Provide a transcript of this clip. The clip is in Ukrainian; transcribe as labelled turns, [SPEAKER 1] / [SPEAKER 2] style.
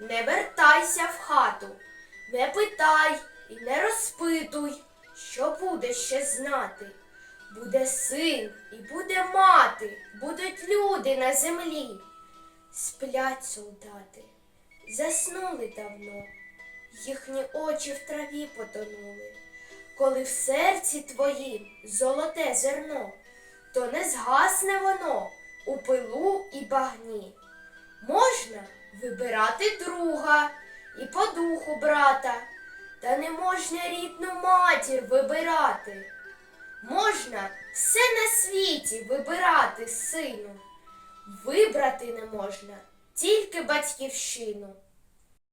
[SPEAKER 1] не вертайся в хату, не питай і не розпитуй, що буде ще знати. Буде син і буде мати, будуть люди на землі. Сплять солдати, заснули давно, їхні очі в траві потонули. Коли в серці твоїм золоте зерно, то не згасне воно у пилу і багні. Можна вибирати друга і по духу брата, та не можна рідну матір вибирати. Можна все на світі вибирати, сину. Вибрати не можна тільки батьківщину.